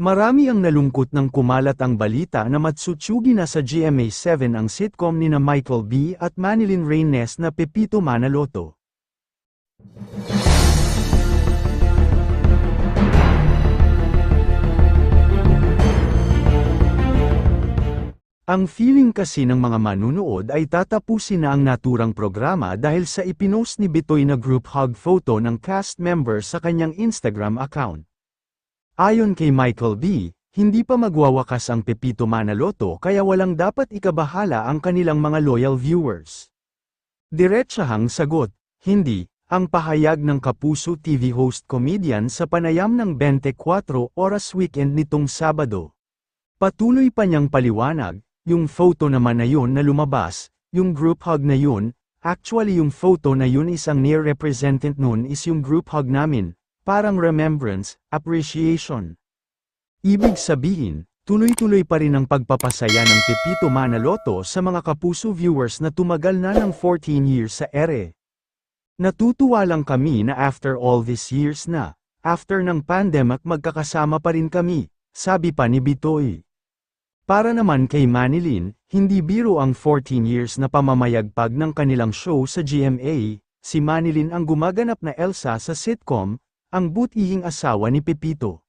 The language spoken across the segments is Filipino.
Marami ang nalungkot nang kumalat ang balita na matsutsugi na sa GMA7 ang sitcom ni na Michael B. at Manilyn Reynes na Pepito Manaloto. Ang feeling kasi ng mga manunood ay tatapusin na ang naturang programa dahil sa ipinost ni Bitoy na group hug photo ng cast member sa kanyang Instagram account. Ayon kay Michael B., hindi pa magwawakas ang Pepito Manaloto kaya walang dapat ikabahala ang kanilang mga loyal viewers. Diretsahang sagot, hindi, ang pahayag ng Kapuso TV host comedian sa panayam ng 24 oras weekend nitong Sabado. Patuloy pa niyang paliwanag, yung photo naman na yun na lumabas, yung group hug na yun, actually yung photo na yun isang near representant nun is yung group hug namin, parang remembrance, appreciation. Ibig sabihin, tuloy-tuloy pa rin ang pagpapasaya ng Pepito Manaloto sa mga kapuso viewers na tumagal na ng 14 years sa ere. Natutuwa lang kami na after all these years na, after ng pandemic magkakasama pa rin kami, sabi pa ni Bitoy. Para naman kay Manilin, hindi biro ang 14 years na pamamayagpag ng kanilang show sa GMA, si Manilin ang gumaganap na Elsa sa sitcom, ang butihing asawa ni Pepito.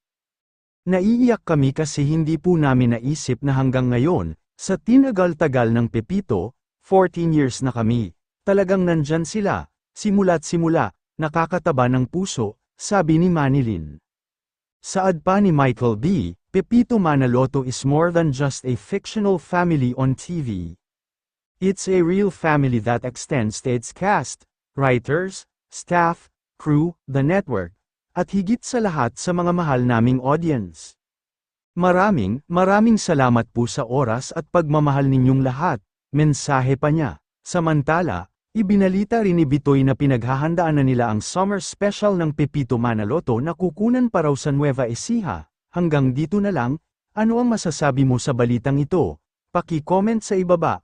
Naiiyak kami kasi hindi po namin naisip na hanggang ngayon, sa tinagal-tagal ng Pepito, 14 years na kami, talagang nandyan sila, simula't simula, nakakataba ng puso, sabi ni Manilin. Saad pa ni Michael B., Pepito Manaloto is more than just a fictional family on TV. It's a real family that extends to its cast, writers, staff, crew, the network, at higit sa lahat sa mga mahal naming audience. Maraming, maraming salamat po sa oras at pagmamahal ninyong lahat, mensahe pa niya. Samantala, ibinalita rin ni Bitoy na pinaghahandaan na nila ang summer special ng Pepito Manaloto na kukunan pa raw sa Nueva Ecija. Hanggang dito na lang, ano ang masasabi mo sa balitang ito? Paki-comment sa ibaba.